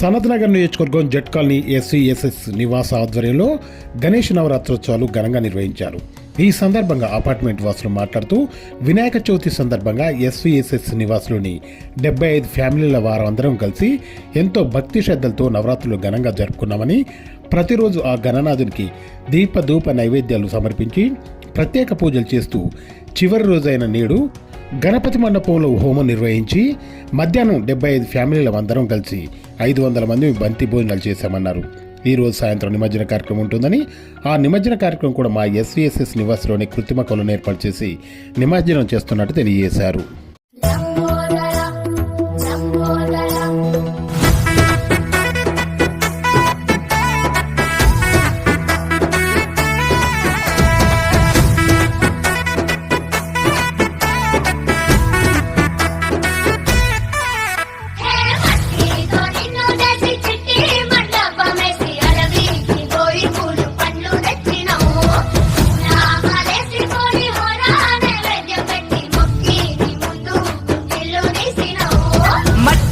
సనత్ నగర్ నియోజకవర్గం jet colony ఎస్సీఎస్ఎస్ నివాస ఆధ్వర్యంలో గణేష్ నవరాత్రోత్సవాలు ఘనంగా నిర్వహించారు. ఈ సందర్భంగా అపార్ట్మెంట్ వాసులు మాట్లాడుతూ వినాయక చవితి సందర్భంగా ఎస్వీఎస్ఎస్ నివాసులోని డెబ్బై ఐదు ఫ్యామిలీల వారందరం కలిసి ఎంతో భక్తి శ్రద్ధలతో నవరాత్రులు ఘనంగా జరుపుకున్నామని ప్రతిరోజు ఆ గణనాథునికి దీప ధూప నైవేద్యాలు సమర్పించి ప్రత్యేక పూజలు చేస్తూ చివరి రోజైన నేడు గణపతి మండపంలో హోమం నిర్వహించి మధ్యాహ్నం డెబ్బై ఐదు ఫ్యామిలీల అందరం కలిసి ఐదు వందల మంది బంతి భోజనాలు చేశామన్నారు. ఈ రోజు సాయంత్రం నిమజ్జన కార్యక్రమం ఉంటుందని ఆ నిమజ్జన కార్యక్రమం కూడా మా ఎస్వీఎస్ఎస్ నివాస్లోని కృత్రిమ కొలను ఏర్పాటు చేసి నిమజ్జనం చేస్తున్నట్టు తెలియజేశారు.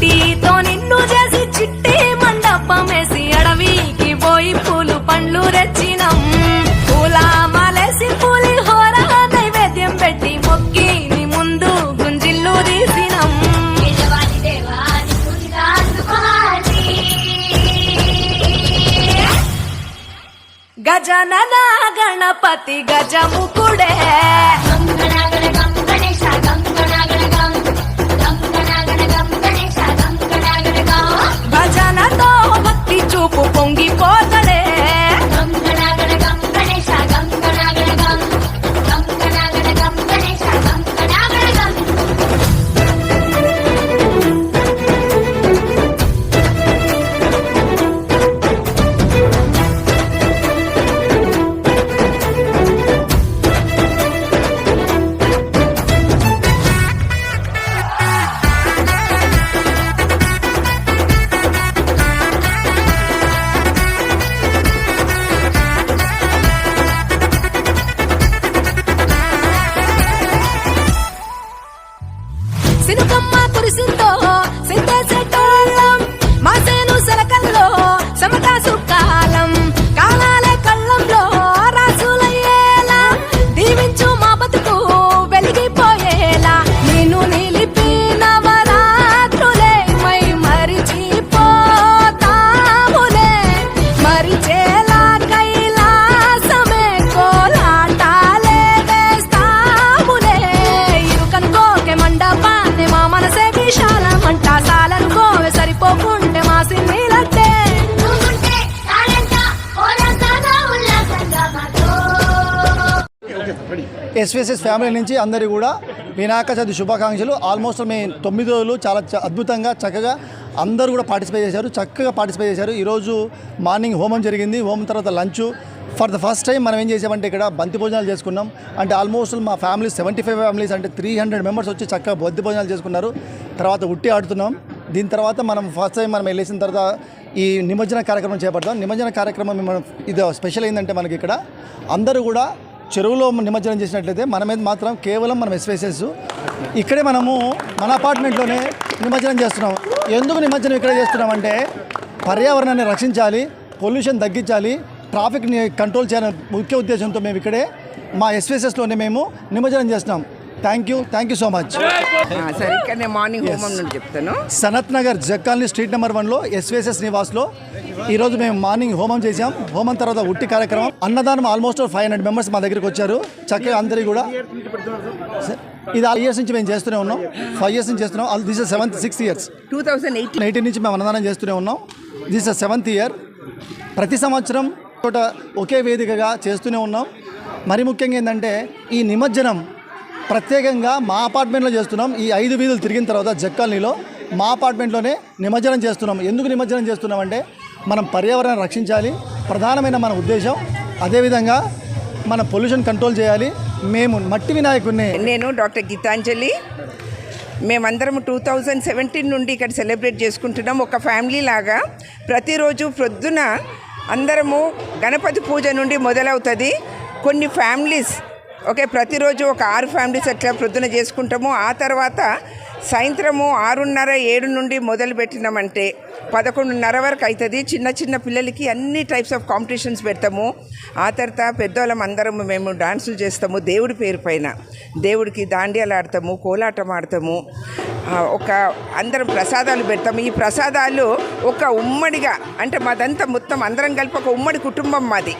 మట్టితో నిన్ను చేసి చిట్టి మండపమేసి అడవికి పోయి పూలు పండ్లు రెచ్చినం పూల మాలేసి పూలి హోర నైవేద్యం పెట్టి మొక్కి నీ ముందు గుంజిల్లు తీసినం. పిల్లవాడి దేవాని పూజగా అందుకోవాలి గజనన గణపతి గజముకుడే. మాతో. ఎస్విఎస్ఎస్ ఫ్యామిలీ నుంచి అందరి కూడా వినాయక చవితి శుభాకాంక్షలు. ఆల్మోస్ట్ మేము తొమ్మిది రోజులు చాలా అద్భుతంగా చక్కగా అందరూ కూడా పార్టిసిపేట్ చేశారు. చక్కగా పార్టిసిపేట్ చేశారు. ఈరోజు మార్నింగ్ హోమం జరిగింది. హోమం తర్వాత lunch. For the first time మనం ఏం చేసామంటే ఇక్కడ బంతి భోజనాలు చేసుకున్నాం. అంటే ఆల్మోస్ట్ మా ఫ్యామిలీ సెవెంటీ ఫైవ్ ఫ్యామిలీస్ అంటే త్రీ హండ్రెడ్ మెంబర్స్ వచ్చి చక్కగా బంతి భోజనాలు చేసుకున్నారు. తర్వాత ఉట్టి ఆడుతున్నాం. దీని తర్వాత మనం ఫస్ట్ టైం మనం వెళ్ళేసిన తర్వాత ఈ నిమజ్జన కార్యక్రమం చేపడతాం నిమజ్జన కార్యక్రమం మనం ఇది స్పెషల్ ఏంటంటే మనకి ఇక్కడ అందరూ కూడా చెరువులో నిమజ్జనం చేసినట్లయితే మన మీద మాత్రం కేవలం మనం ఎస్వేసెస్ ఇక్కడే మనము మన అపార్ట్మెంట్లోనే నిమజ్జనం చేస్తున్నాం. ఎందుకు నిమజ్జనం ఇక్కడ చేస్తున్నాం అంటే పర్యావరణాన్ని రక్షించాలి పొల్యూషన్ తగ్గించాలి ట్రాఫిక్ని కంట్రోల్ చేయాలని ముఖ్య ఉద్దేశంతో మేము ఇక్కడే మా ఎస్వేసెస్లోనే మేము నిమజ్జనం చేస్తున్నాం. Thank you thank you so much సరే ఇక్కడ నేను మార్నింగ్ హోమం నుండి చెప్తాను. సనత్ నగర్ జక్కాలనీ స్ట్రీట్ నెంబర్ వన్లో ఎస్విఎస్ఎస్ నివాస్లో ఈరోజు మేము మార్నింగ్ హోమం చేసాం హోమం తర్వాత ఉట్టి కార్యక్రమం. అన్నదానం ఆల్మోస్ట్ ఫైవ్ హండ్రెడ్ మెంబర్స్ మా దగ్గరికి వచ్చారు. చక్కగా అందరి కూడా. ఇది ఆ ఇయర్స్ నుంచి మేము చేస్తూనే ఉన్నాం. ఫైవ్ ఇయర్స్ నుంచి చేస్తున్నాం. This is seventh six years two thousand eighteen eighteen నుంచి మేము అన్నదానం చేస్తూనే ఉన్నాం. దిస్ ఇస్ సెవెంత్ ఇయర్ ప్రతి సంవత్సరం చోట ఒకే వేదికగా చేస్తూనే ఉన్నాం. మరి ముఖ్యంగా ఏంటంటే ఈ నిమజ్జనం ప్రత్యేకంగా మా అపార్ట్మెంట్లో చేస్తున్నాం. ఈ ఐదు వీధులు తిరిగిన తర్వాత జక్కాలనీలో మా అపార్ట్మెంట్లోనే నిమజ్జనం చేస్తున్నాం. ఎందుకు నిమజ్జనం చేస్తున్నాం అంటే మనం పర్యావరణాన్ని రక్షించాలి. ప్రధానమైన మన ఉద్దేశం అదేవిధంగా మన పొల్యూషన్ కంట్రోల్ చేయాలి. మేము మట్టి వినాయకుడిని నేను డాక్టర్ గీతాంజలి. మేమందరం టూ థౌజండ్ సెవెంటీన్ నుండి ఇక్కడ సెలబ్రేట్ చేసుకుంటున్నాం. ఒక ఫ్యామిలీ లాగా ప్రతిరోజు ప్రొద్దున అందరము గణపతి పూజ నుండి మొదలవుతుంది. కొన్ని ఫ్యామిలీస్ ఓకే ప్రతిరోజు ఒక ఆరు ఫ్యామిలీస్ అట్లా ప్రొద్దున చేసుకుంటాము ఆ తర్వాత సాయంత్రము ఆరున్నర ఏడు నుండి మొదలు పెట్టినామంటే పదకొండున్నర వరకు అవుతుంది చిన్న చిన్న పిల్లలకి అన్ని టైప్స్ ఆఫ్ కాంపిటీషన్స్ పెడతాము. ఆ తర్వాత పెద్దవాళ్ళం అందరము మేము డాన్సులు చేస్తాము దేవుడి పేరు పైన. దేవుడికి దాండియాలు ఆడతాము కోలాటం ఆడతాము. ఒక అందరం ప్రసాదాలు పెడతాము. ఈ ప్రసాదాలు ఒక ఉమ్మడిగా అంటే మాదంతా మొత్తం అందరం కలిపి ఒక ఉమ్మడి కుటుంబం మాది.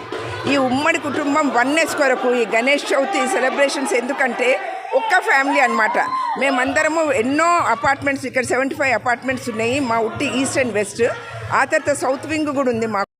ఈ ఉమ్మడి కుటుంబం వన్నెస్ కొరకు ఈ గణేష్ చవితి సెలబ్రేషన్స్ ఎందుకంటే ఒక్క ఫ్యామిలీ అన్నమాట. మేమందరము ఎన్నో అపార్ట్మెంట్స్ ఇక్కడ సెవెంటీ ఫైవ్ అపార్ట్మెంట్స్ ఉన్నాయి. మా ఉట్టి ఈస్ట్ అండ్ వెస్ట్. ఆ తర్వాత సౌత్ వింగ్ కూడా ఉంది మాకు.